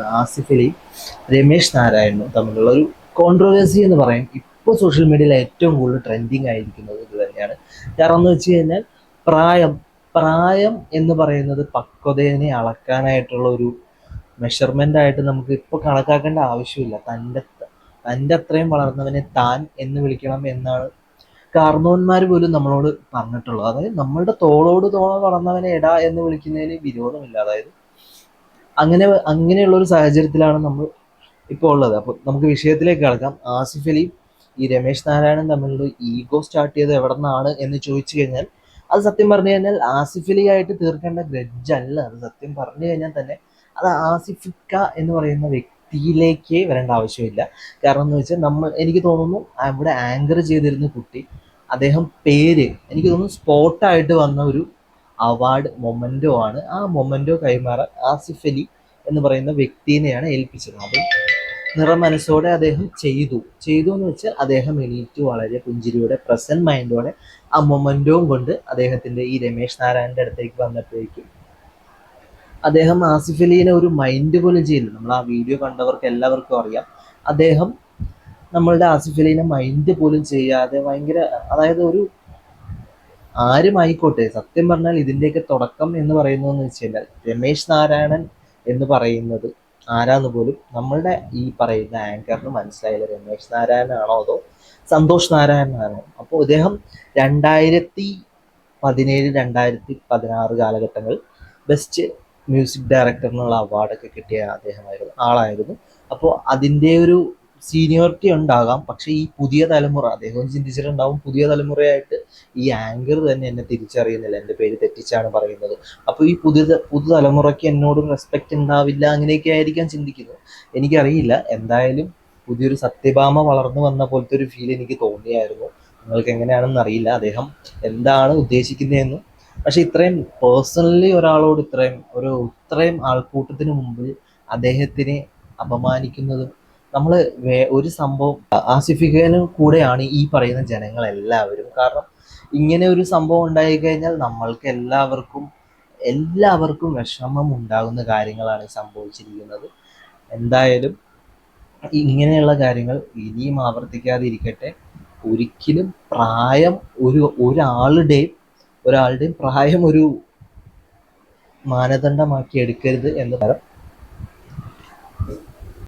ആണ് ആസിഫ് അലി രമേശ് നാരായണനും തമ്മിലുള്ള ഒരു കോൺട്രവേഴ്സി എന്ന് പറയും. ഇപ്പോൾ സോഷ്യൽ മീഡിയയിൽ ഏറ്റവും കൂടുതൽ ട്രെൻഡിങ് ആയിരിക്കുന്നത് ഇത് തന്നെയാണ്. കാരണം എന്ന് വെച്ച് കഴിഞ്ഞാൽ പ്രായം പ്രായം എന്ന് പറയുന്നത് പക്വതയെ അളക്കാനായിട്ടുള്ള ഒരു മെഷർമെന്റ് ആയിട്ട് നമുക്ക് ഇപ്പോൾ കണക്കാക്കേണ്ട ആവശ്യമില്ല. തന്റെ തന്റെ അത്രയും വളർന്നവനെ താൻ എന്ന് വിളിക്കണം എന്നാണ് കാർന്നോന്മാർ പോലും നമ്മളോട് പറഞ്ഞിട്ടുള്ളത്. അതായത് നമ്മളുടെ തോളോട് തോളം വളർന്നവനെ എടാ എന്ന് വിളിക്കുന്നതിന് വിരോധമില്ല. അതായത് അങ്ങനെ അങ്ങനെയുള്ള ഒരു സാഹചര്യത്തിലാണ് നമ്മൾ ഇപ്പോൾ ഉള്ളത്. അപ്പോൾ നമുക്ക് വിഷയത്തിലേക്ക് കിടക്കാം. ആസിഫ് അലി ഈ രമേശ് നാരായണൻ തമ്മിലുള്ള ഈഗോ സ്റ്റാർട്ട് ചെയ്തത് എവിടെ നിന്നാണ് എന്ന് ചോദിച്ചു കഴിഞ്ഞാൽ അത് സത്യം പറഞ്ഞു കഴിഞ്ഞാൽ ആസിഫ് അലി ആയിട്ട് തീർക്കേണ്ട ഗ്രഡ്ജ് അല്ല. അത് സത്യം പറഞ്ഞു കഴിഞ്ഞാൽ തന്നെ അത് ആസിഫിക്ക എന്ന് പറയുന്ന വ്യക്തിയിലേക്ക് വരേണ്ട ആവശ്യമില്ല. കാരണം എന്ന് വെച്ചാൽ നമ്മൾ എനിക്ക് തോന്നുന്നു അവിടെ ആങ്കർ ചെയ്തിരുന്ന കുട്ടി അദ്ദേഹം പേര് എനിക്ക് തോന്നുന്നു സ്പോട്ടായിട്ട് വന്ന ഒരു അവാർഡ് മൊമെന്റോ ആണ്. ആ മൊമെന്റോ കൈമാറാൻ ആസിഫ് അലി എന്ന് പറയുന്ന വ്യക്തിനെയാണ് ഏൽപ്പിച്ചത്. അത് നിറമനസ്സോടെ അദ്ദേഹം ചെയ്തു. ചെയ്തു എന്ന് വെച്ചാൽ അദ്ദേഹം എണീറ്റു വളരെ പുഞ്ചിരിയോടെ പ്രസന്റ് മൈൻഡോടെ ആ മൊമെന്റോവും കൊണ്ട് അദ്ദേഹത്തിന്റെ ഈ രമേശ് നാരായണന്റെ അടുത്തേക്ക് വന്നപ്പോഴേക്കും അദ്ദേഹം ആസിഫ് അലീനെ ഒരു മൈൻഡ് പോലും ചെയ്തു നമ്മൾ ആ വീഡിയോ കണ്ടവർക്ക് എല്ലാവർക്കും അറിയാം. അദ്ദേഹം നമ്മളുടെ ആസിഫ് അലീനെ മൈൻഡ് പോലും ചെയ്യാതെ ഭയങ്കര അതായത് ഒരു ആരും ആയിക്കോട്ടെ. സത്യം പറഞ്ഞാൽ ഇതിന്റെയൊക്കെ തുടക്കം എന്ന് പറയുന്നതെന്ന് വെച്ച് കഴിഞ്ഞാൽ രമേശ് നാരായണൻ എന്ന് പറയുന്നത് ആരാന്ന് പോലും നമ്മളുടെ ഈ പറയുന്ന ആങ്കറിന് മനസ്സിലായില്ല. രമേശ് നാരായണനാണോ അതോ സന്തോഷ് നാരായണനാണോ അപ്പോൾ അദ്ദേഹം രണ്ടായിരത്തി പതിനേഴ് രണ്ടായിരത്തി പതിനാറ് കാലഘട്ടങ്ങൾ ബെസ്റ്റ് മ്യൂസിക് ഡയറക്ടറിനുള്ള അവാർഡൊക്കെ കിട്ടിയ അദ്ദേഹമായിരുന്നു ആളായിരുന്നു. അപ്പോൾ അതിന്റെ ഒരു സീനിയോറിറ്റി ഉണ്ടാകാം. പക്ഷേ ഈ പുതിയ തലമുറ അദ്ദേഹം ചിന്തിച്ചിട്ടുണ്ടാവും പുതിയ തലമുറയായിട്ട് ഈ ആങ്കർ തന്നെ എന്നെ തിരിച്ചറിയുന്നില്ല എന്റെ പേര് തെറ്റിച്ചാണ് പറയുന്നത്. അപ്പോൾ ഈ പുതിയ പുതു തലമുറയ്ക്ക് എന്നോട് റെസ്പെക്റ്റ് ഉണ്ടാവില്ല അങ്ങനെയൊക്കെ ആയിരിക്കാം ചിന്തിക്കുന്നത്. എനിക്കറിയില്ല എന്തായാലും പുതിയൊരു സത്യഭാമ വളർന്നു വന്ന പോലത്തെ ഒരു ഫീൽ എനിക്ക് തോന്നിയായിരുന്നു. നിങ്ങൾക്ക് എങ്ങനെയാണെന്ന് അറിയില്ല അദ്ദേഹം എന്താണ് ഉദ്ദേശിക്കുന്നതെന്ന്. പക്ഷെ ഇത്രയും പേഴ്സണലി ഒരാളോട് ഇത്രയും ഒരു ഇത്രയും ആൾക്കൂട്ടത്തിന് മുമ്പിൽ അദ്ദേഹത്തിനെ അപമാനിക്കുന്നതും നമ്മൾ ഒരു സംഭവം ആസിഫിക്കാനും കൂടെയാണ് ഈ പറയുന്ന ജനങ്ങളെല്ലാവരും. കാരണം ഇങ്ങനെ ഒരു സംഭവം ഉണ്ടായി കഴിഞ്ഞാൽ നമ്മൾക്ക് എല്ലാവർക്കും എല്ലാവർക്കും വിഷമം ഉണ്ടാകുന്ന കാര്യങ്ങളാണ് സംഭവിച്ചിരിക്കുന്നത്. എന്തായാലും ഇങ്ങനെയുള്ള കാര്യങ്ങൾ ഇനിയും ആവർത്തിക്കാതിരിക്കട്ടെ. ഒരിക്കലും പ്രായം ഒരു ഒരാളുടെയും ഒരാളുടെയും പ്രായം ഒരു മാനദണ്ഡമാക്കി എടുക്കരുത് എന്ന് തരം